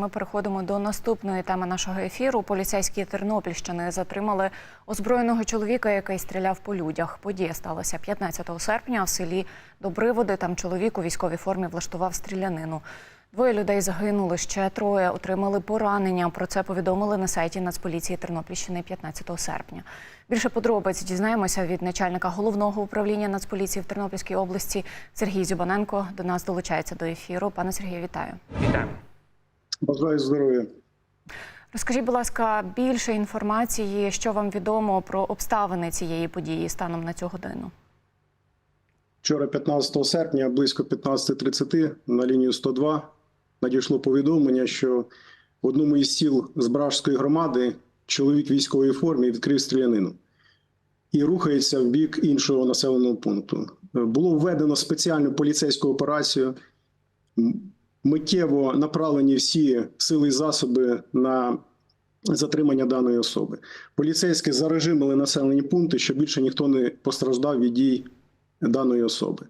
Ми переходимо до наступної теми нашого ефіру. Поліцейські Тернопільщини затримали озброєного чоловіка, який стріляв по людях. Подія сталася 15 серпня в селі Добриводи. Там чоловік у військовій формі влаштував стрілянину. Двоє людей загинули, ще троє отримали поранення. Про це повідомили на сайті Нацполіції Тернопільщини 15 серпня. Більше подробиць дізнаємося від начальника головного управління Нацполіції в Тернопільській області Сергій Зюбаненко. До нас долучається до ефіру. Пане Сергію, вітаю. Вітаємо. Бажаю здоров'я. Розкажіть, будь ласка, більше інформації, що вам відомо про обставини цієї події станом на цю годину. Вчора, 15 серпня, близько 15.30 на лінію 102 надійшло повідомлення, що в одному із сіл Збражської громади чоловік в військовій формі відкрив стрілянину і рухається в бік іншого населеного пункту. Було введено спеціальну поліцейську операцію. Миттєво направлені всі сили і засоби на затримання даної особи. Поліцейські зарежимили населені пункти, щоб більше ніхто не постраждав від дій даної особи.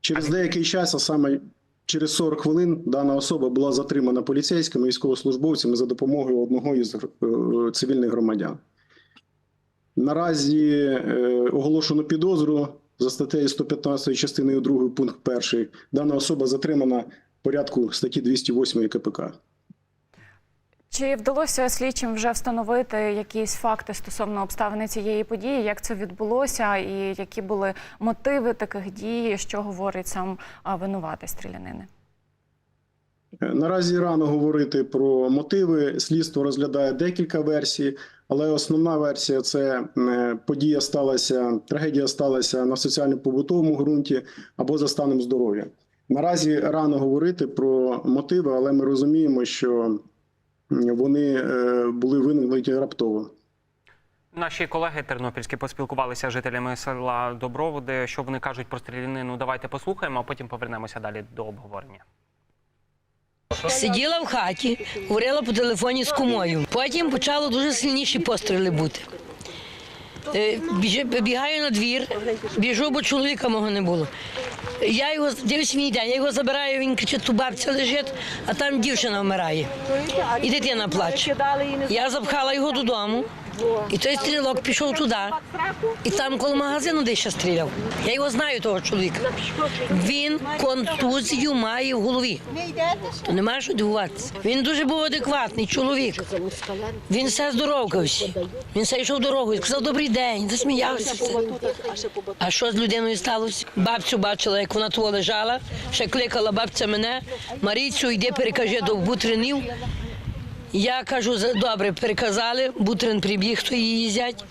Через деякий час, а саме через 40 хвилин, дана особа була затримана поліцейськими військовослужбовцями за допомогою одного із е, цивільних громадян. Наразі е, оголошено підозру за статтею 115 частиною 2 пункт 1. Дана особа затримана порядку статті 208 КПК. Чи вдалося слідчим вже встановити якісь факти стосовно обставини цієї події? Як це відбулося, і які були мотиви таких дій, що говорить сам винуватий стрілянини? Е, Наразі рано говорити про мотиви. Слідство розглядає декілька версій, але основна версія це е, подія сталася, трагедія сталася на соціально-побутовому ґрунті або за станом здоров'я. Наразі рано говорити про мотиви, але ми розуміємо, що вони е, були виникнуті раптово. Наші колеги тернопільські поспілкувалися з жителями села Доброводи. Що вони кажуть про стрілянину? Давайте послухаємо, а потім повернемося далі до обговорення. Сиділа в хаті, говорила по телефоні з кумою. Потім почало дуже сильніші постріли бути. Е, Бігаю на двір, біжу, бо чоловіка мого не було. Я його дивлюсь мій день, я його забираю, він кричить, ту бабця лежить, а там дівчина вмирає. І дитина плаче. Я запхала його додому, і той стрілок пішов туди. І там коло магазину десь ще стріляв. Я його знаю, того чоловіка. Він контузію має в голові. То немає що дивуватися. Він дуже був адекватний чоловік. Він все здоровкався. Він все йшов дорогою, сказав добрий день, засміявся. А що з людиною сталося? Бабцю бачила, як вона того лежала, ще кликала бабця мене. Марійцю, йди перекажи до бутринів. Я кажу, добре, переказали, бутрин прибіг, то її зять.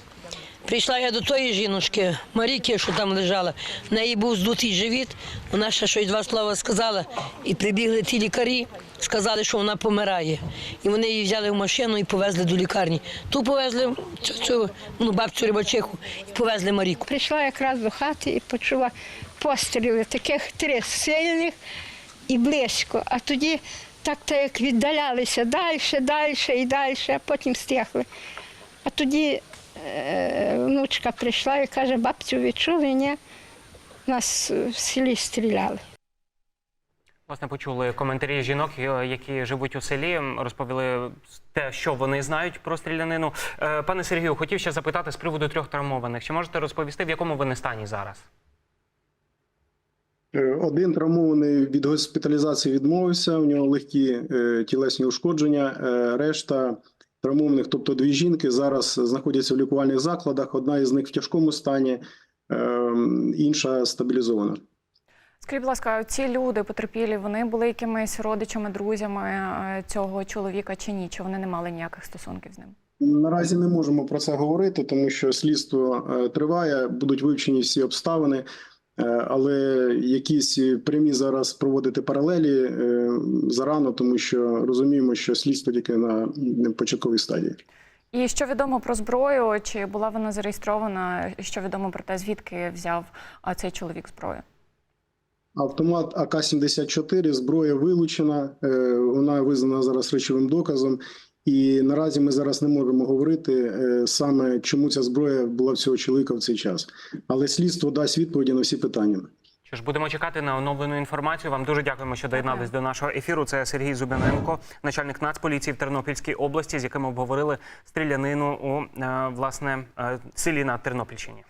Прийшла я до тої жіночки, Маріки, що там лежала. В неї був здутий живіт. Вона ще щось два слова сказала. І прибігли ті лікарі, сказали, що вона помирає. І вони її взяли в машину і повезли до лікарні. Ту повезли цю, цю ну, бабцю рибачиху і повезли Маріку. Прийшла якраз до хати і почула постріли, таких три сильних і близько. А тоді так то як віддалялися далі, далі і далі, а потім стихли. А тоді е, внучка прийшла і каже, бабцю відчули, ні? Нас в селі стріляли. Власне, почули коментарі жінок, е, які живуть у селі, розповіли те, що вони знають про стрілянину. Е, Пане Сергію, хотів ще запитати з приводу трьох травмованих. Чи можете розповісти, в якому вони стані зараз? Е, Один травмований від госпіталізації відмовився. У нього легкі е, тілесні ушкодження. Е, решта травмованих, тобто дві жінки, зараз знаходяться в лікувальних закладах. Одна із них в тяжкому стані, е, інша стабілізована. Скажіть, будь ласка, ці люди потерпілі, вони були якимись родичами, друзями цього чоловіка чи ні? Чи вони не мали ніяких стосунків з ним? Наразі не можемо про це говорити, тому що слідство триває, будуть вивчені всі обставини. Е, Але якісь прямі зараз проводити паралелі е, зарано, тому що розуміємо, що слідство тільки на початковій стадії. І що відомо про зброю? Чи була вона зареєстрована? Що відомо про те, звідки взяв цей чоловік зброю? Автомат АК-74, зброя вилучена, е, вона визнана зараз речовим доказом. І наразі ми зараз не можемо говорити е, саме, чому ця зброя була в цього чоловіка в цей час. Але слідство дасть відповіді на всі питання. Що ж, будемо чекати на оновлену інформацію. Вам дуже дякуємо, що доєднались до нашого ефіру. Це Сергій Зубяненко, начальник Нацполіції в Тернопільській області, з яким обговорили стрілянину у е, власне е, селі на Тернопільщині.